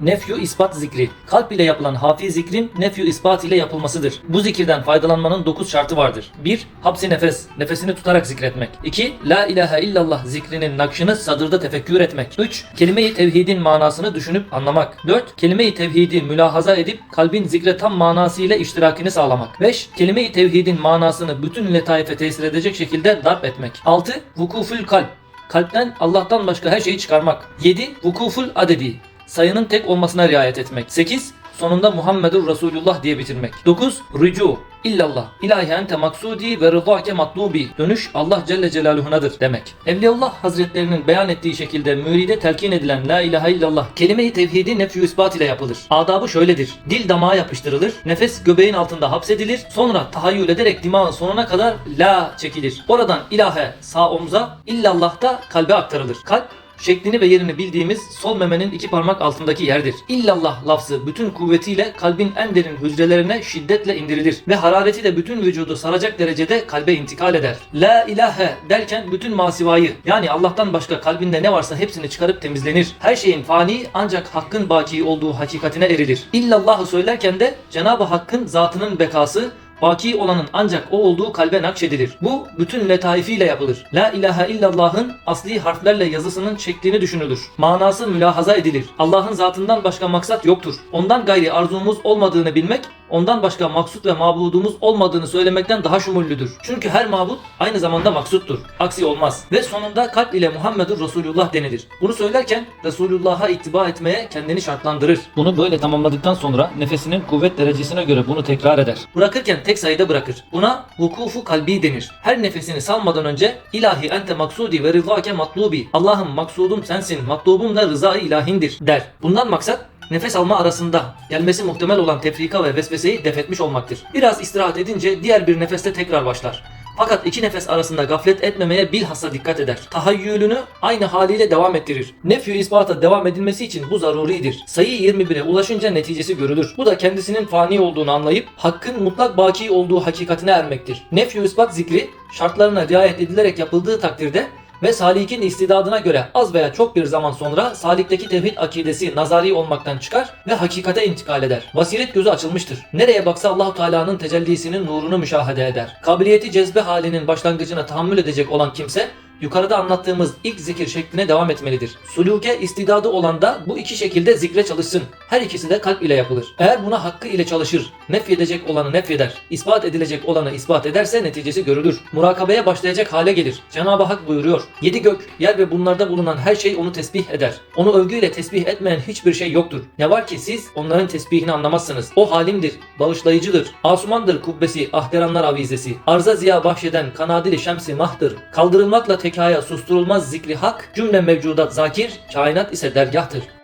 Nefyu ispat zikri. Kalp ile yapılan hafi zikrin nefyu ispat ile yapılmasıdır. Bu zikirden faydalanmanın 9 şartı vardır. 1. Hapsi nefes. Nefesini tutarak zikretmek. 2. La ilahe illallah zikrinin nakşını sadırda tefekkür etmek. 3. Kelime-i tevhidin manasını düşünüp anlamak. 4. Kelime-i tevhidi mülahaza edip kalbin zikre tam manasıyla iştirakini sağlamak. 5. Kelime-i tevhidin manasını bütün letaife tesir edecek şekilde darp etmek. 6. Vukuful kalp. Kalpten Allah'tan başka her şeyi çıkarmak. 7. Vukuful adedi. Sayının tek olmasına riayet etmek. 8. Sonunda Muhammedur Resulullah diye bitirmek. 9. Rücu. İllallah. İlahi ente maksudi ve rıdake matlubi. Dönüş Allah Celle Celaluhu'nadır demek. Evliyaullah Hazretlerinin beyan ettiği şekilde müride telkin edilen La ilahe illallah kelime-i tevhidi nefyu ispat ile yapılır. Adabı şöyledir. Dil damağa yapıştırılır. Nefes göbeğin altında hapsedilir. Sonra tahayyül ederek dimağın sonuna kadar La çekilir. Oradan ilahe sağ omza, illallah da kalbe aktarılır. Kalp şeklini ve yerini bildiğimiz sol memenin iki parmak altındaki yerdir. İllallah lafzı bütün kuvvetiyle kalbin en derin hücrelerine şiddetle indirilir ve harareti de bütün vücudu saracak derecede kalbe intikal eder. La ilahe derken bütün masivayı yani Allah'tan başka kalbinde ne varsa hepsini çıkarıp temizlenir. Her şeyin fani ancak hakkın baki olduğu hakikatine erilir. İllallahı söylerken de Cenab-ı Hakk'ın zatının bekası Baki olanın ancak o olduğu kalbe nakşedilir. Bu bütün letaifiyle yapılır. La ilahe illallah'ın asli harflerle yazısının şeklini düşünülür. Manası mülahaza edilir. Allah'ın zatından başka maksat yoktur. Ondan gayri arzumuz olmadığını bilmek, ondan başka maksut ve mabudumuz olmadığını söylemekten daha şumullüdür. Çünkü her mabut aynı zamanda maksuttur. Aksi olmaz. Ve sonunda kalp ile Muhammedur Resulullah denilir. Bunu söylerken Resulullah'a ittiba etmeye kendini şartlandırır. Bunu böyle tamamladıktan sonra nefesinin kuvvet derecesine göre bunu tekrar eder. Bırakırken tek sayıda bırakır. Buna vukufu kalbi denir. Her nefesini salmadan önce ilahi ente maksudi ve rızake matlubi. Allah'ım maksudum sensin, matlubum da rıza-i ilahindir der. Bundan maksat nefes alma arasında gelmesi muhtemel olan tefrika ve vesveseyi defetmiş olmaktır. Biraz istirahat edince diğer bir nefeste tekrar başlar. Fakat iki nefes arasında gaflet etmemeye bilhassa dikkat eder. Tahayyülünü aynı haliyle devam ettirir. Nefyü ispata devam edilmesi için bu zaruridir. Sayı 21'e ulaşınca neticesi görülür. Bu da kendisinin fani olduğunu anlayıp hakkın mutlak baki olduğu hakikatine ermektir. Nefyü ispat zikri şartlarına riayet edilerek yapıldığı takdirde ve salikin istidadına göre az veya çok bir zaman sonra salikteki tevhid akidesi nazari olmaktan çıkar ve hakikate intikal eder. Basiret gözü açılmıştır. Nereye baksa Allahu Teala'nın tecellisinin nurunu müşahede eder. Kabiliyeti cezbe halinin başlangıcına tahammül edecek olan kimse yukarıda anlattığımız ilk zikir şekline devam etmelidir. Suluke istidadı olan da bu iki şekilde zikre çalışsın. Her ikisi de kalp ile yapılır. Eğer buna hakkı ile çalışır, nefyedecek olanı nefyeder, ispat edilecek olanı ispat ederse neticesi görülür. Murakabeye başlayacak hale gelir. Cenab-ı Hak buyuruyor. Yedi gök, yer ve bunlarda bulunan her şey onu tesbih eder. Onu övgüyle tesbih etmeyen hiçbir şey yoktur. Ne var ki siz onların tesbihini anlamazsınız. O halimdir, bağışlayıcıdır. Asumandır kubbesi, ahteranlar avizesi. Arza ziya bahşeden kanadili şemsi mahtır. Kaldırılmakla tekaya susturulmaz zikri hak, cümle mevcudat zakir, kainat ise dergahtır.